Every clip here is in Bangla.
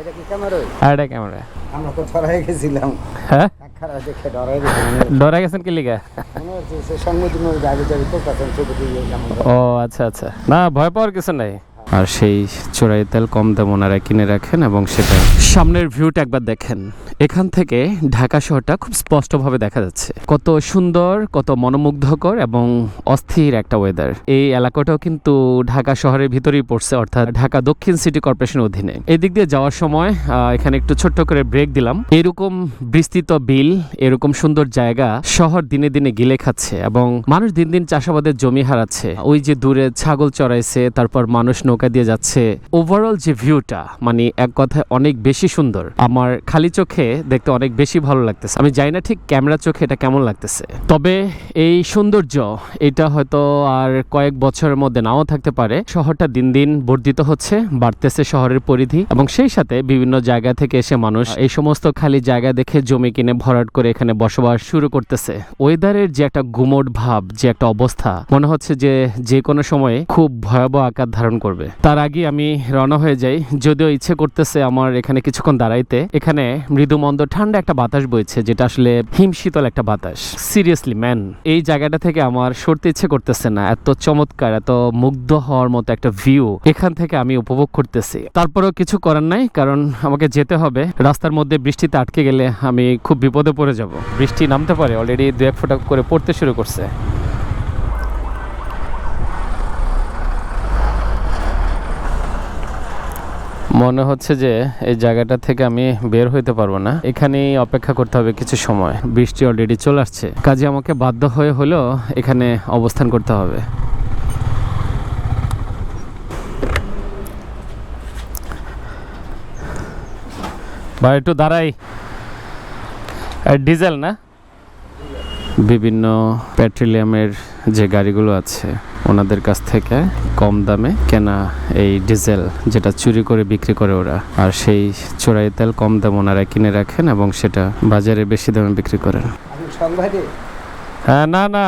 এটা কি ক্যামেরা এটা ক্যামেরা আমরা তো ধরাই গেছিলাম। হ্যাঁ? খারাপ দেখে ডরাই গেছি ডরা গেছেন কি লিগা? মনে হচ্ছে সে সংগঠন আগে যাবি তো কাছে ছবি দিয়ে ও আচ্ছা আচ্ছা। না ভয় পাওয়ার কিছু নাই। আর সেই চোরাই তেল কম দাম ওনারা কিনে রাখেন এবং সেটা সামনের ভিউটা একবার দেখেন। এখান থেকে ঢাকা শহরটা খুব স্পষ্টভাবে দেখা যাচ্ছে। কত সুন্দর, কত মনোমুগ্ধকর এবং অস্থির একটা ওয়েদার এই এলাকাটাও কিন্তু ঢাকা শহরের ভিতরেই পড়ছে, অর্থাৎ ঢাকা দক্ষিণ সিটি কর্পোরেশনের অধীনে। এই দিক দিয়ে যাওয়ার সময় এখানে একটু ছোট্ট করে ব্রেক দিলাম। এরকম বিস্তৃত বিল, এরকম সুন্দর জায়গা শহর দিনে দিনে গিলে খাচ্ছে এবং মানুষ দিন দিন চাষাবাদের জমি হারাচ্ছে। ওই যে দূরে ছাগল চড়াইছে, তারপর মানুষ নৌকা দিয়ে যাচ্ছে। ওভারঅল যে ভিউটা মানে এক কথায় অনেক বেশি সুন্দর। আমার খালি চোখে দেখতে অনেক বেশি ভালো লাগতেছে। আমি জানি না ঠিক ক্যামেরা চোখে এটা কেমন লাগতেছে। তবে এই সৌন্দর্য, এটা হয়তো আর কয়েক বছরের মধ্যে নাও থাকতে পারে। শহরটা দিন দিন বর্ধিত হচ্ছে, বাড়তেছে শহরের পরিধি এবং সেই সাথে বিভিন্ন জায়গা থেকে এসে মানুষ এই সমস্ত খালি জায়গা দেখে জমি কিনে ভরাট করে এখানে বসবাস শুরু করতেছে। ওয়েদারের যে একটা গুমোট ভাব, যে একটা অবস্থা, মনে হচ্ছে যে যে কোনো সময়ে খুব ভয়াবহ আকার ধারণ করবে। তার আগে আমি রওনা হয়ে যাই। যদিও ইচ্ছে করতেছে আমার এখানে কিছুক্ষণ দাঁড়াইতে। এখানে মৃদু মন্দ ঠান্ডা একটা বাতাস বইছে, যেটা আসলে হিমশীতল একটা বাতাস। সিরিয়াসলি ম্যান এই জায়গাটা থেকে আমার সরতে ইচ্ছে করতেছে না। এত চমৎকার, এত মুগ্ধ হওয়ার মতো একটা ভিউ এখান থেকে আমি উপভোগ করতেছি। তারপরেও কিছু করার নাই, কারণ আমাকে যেতে হবে। রাস্তার মধ্যে বৃষ্টিতে আটকে গেলে আমি খুব বিপদে পড়ে যাব। বৃষ্টি নামতে পারে অলরেডি দু এক ফোঁটা করে পড়তে শুরু করছে। মনে হচ্ছে যে এই জায়গাটা থেকে আমি বের হইতে পারব না। এখানেই অপেক্ষা করতে হবে কিছু সময়। বৃষ্টি অলরেডি চলে আসছে। কাজে আমাকে বাধ্য হয়ে হলেও এখানে অবস্থান করতে হবে। ভাই, একটু দাঁড়াই। ডিজেল না? বিভিন্ন পেট্রোলিয়ামের যে গাড়িগুলো আছে ওনাদের কাছ থেকে কম দামে কেনা এই ডিজেল যেটা চুরি করে বিক্রি করে ওরা। আর সেই চোরাই তেল কম দাম ওনারা কিনে রাখেন এবং সেটা বাজারে বেশি দামে বিক্রি করেন। হ্যাঁ না না।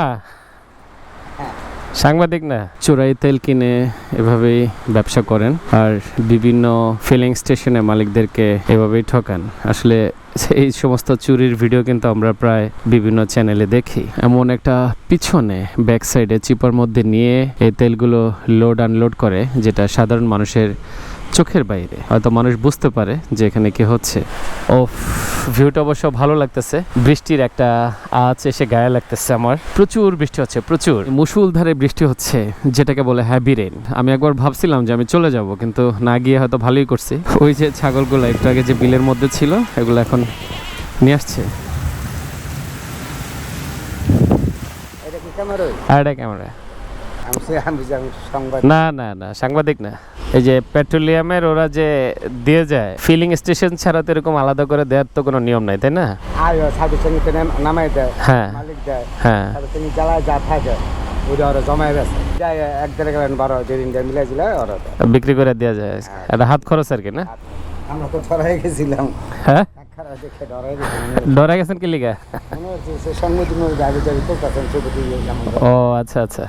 সাংবাদিক না? চোরাই তেল কিনে এভাবেই ব্যবসা করেন আর বিভিন্ন ফিলিং স্টেশনে মালিকদেরকে এভাবেই ঠকান। আসলে এই সমস্ত চুরির ভিডিও কিন্তু আমরা প্রায় বিভিন্ন চ্যানেলে দেখি। এমন একটা পিছনে ব্যাক সাইডে চিপার মধ্যে নিয়ে এই তেলগুলো লোড আনলোড করে, যেটা সাধারণ মানুষের চোখের বাইরে। হয়তো মানুষ বুঝতে পারে যে এখানে কি হচ্ছে। ও ভিউটা অবশ্য ভালো লাগতেছে। বৃষ্টির একটা আজ এসে গায়ে লাগতেছে আমার। প্রচুর বৃষ্টি হচ্ছে প্রচুর। মুসুলধারে বৃষ্টি হচ্ছে যেটাকে বলে হ্যাভি রেন আমি একবার ভাবছিলাম যে আমি চলে যাব কিন্তু না গিয়ে হয়তো ভালোই করছি। ওই যে ছাগলগুলো একটু আগে যে বিলের মধ্যে ছিল এগুলো এখন নিয়ে আসছে। ক্যামেরা আর এটা ক্যামেরা না না না সাংবাদিক না। এই যে পেট্রোলিয়ামের ওরা যে দিয়ে যায় ফিলিং স্টেশন ছাড়া তো এরকম আলাদা করে দেওয়ার তো কোনো নিয়ম নাই তাই না? নামাই দেয় হ্যাঁ। মালিক দেয় হ্যাঁ। জ্বালায় যা থাকে ওটা ওরা জমাই গেছে যাই এক দেড় গেলেন বারো যেদিন দিয়ে মিলাই ছিল ওরা বিক্রি করে দেওয়া যায়। এটা হাত খরচ আর কি না? আমরা তো ধরাই গেছিলাম। হ্যাঁ? ডরা গেছেন কি লিগা? ও আচ্ছা আচ্ছা।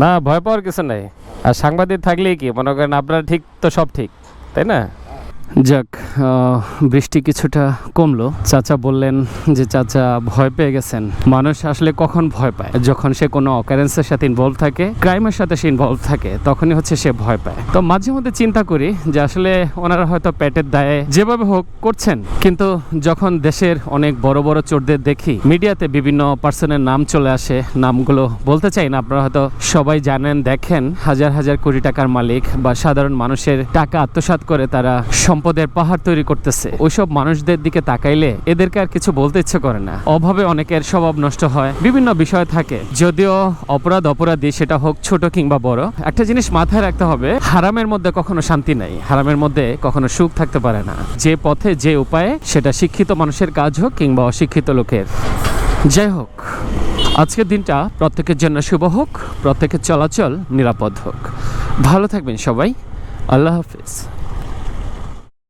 না, ভয় পাওয়ার কিছু নাই। আর সাংবাদিক থাকলেই কি? মনে করেন আপনার ঠিক তো সব ঠিক, তাই না? যাক বৃষ্টি কিছুটা কমলো। চাচা বললেন যে চাচা ভয় পেয়ে গেছেন। মানুষ আসলে কখন ভয় পায়? যখন সে কোনো অকারেন্সের সাথে ইনভলভ থাকে ক্রাইমের সাথে সে ইনভলভ থাকে, তখনই হচ্ছে সে ভয় পায়। তো মাঝে মধ্যে চিন্তা করি যে আসলে ওনারা হয়তো পেটের দায়ে যেভাবে হোক করছেন, কিন্তু যখন দেশের অনেক বড় বড় চোরদের দেখি মিডিয়াতে বিভিন্ন পার্সনের নাম চলে আসে, নামগুলো বলতে চাই না, আপনারা হয়তো সবাই জানেন, দেখেন, হাজার হাজার কোটি টাকার মালিক বা সাধারণ মানুষের টাকা আত্মসাৎ করে তারা সম্পদের পাহাড় তৈরি করতেছে। ওইসব মানুষদের দিকে তাকাইলে এদেরকে আর কিছু বলতে ইচ্ছে করে না। অভাবে অনেকের স্বভাব নষ্ট হয়, বিভিন্ন বিষয় থাকে। যদিও অপরাধ অপরাধী সেটা হোক ছোট কিংবা বড়, একটা জিনিস মাথায় রাখতে হবে, হারামের মধ্যে কখনো শান্তি নাই। হারামের মধ্যে কখনো সুখ থাকতে পারে না। যে পথে, যে উপায়ে, সেটা শিক্ষিত মানুষের কাজ হোক কিংবা অশিক্ষিত লোকের। যাই হোক, আজকের দিনটা প্রত্যেকের জন্য শুভ হোক, প্রত্যেকের চলাচল নিরাপদ হোক। ভালো থাকবেন সবাই। আল্লাহ হাফিজ।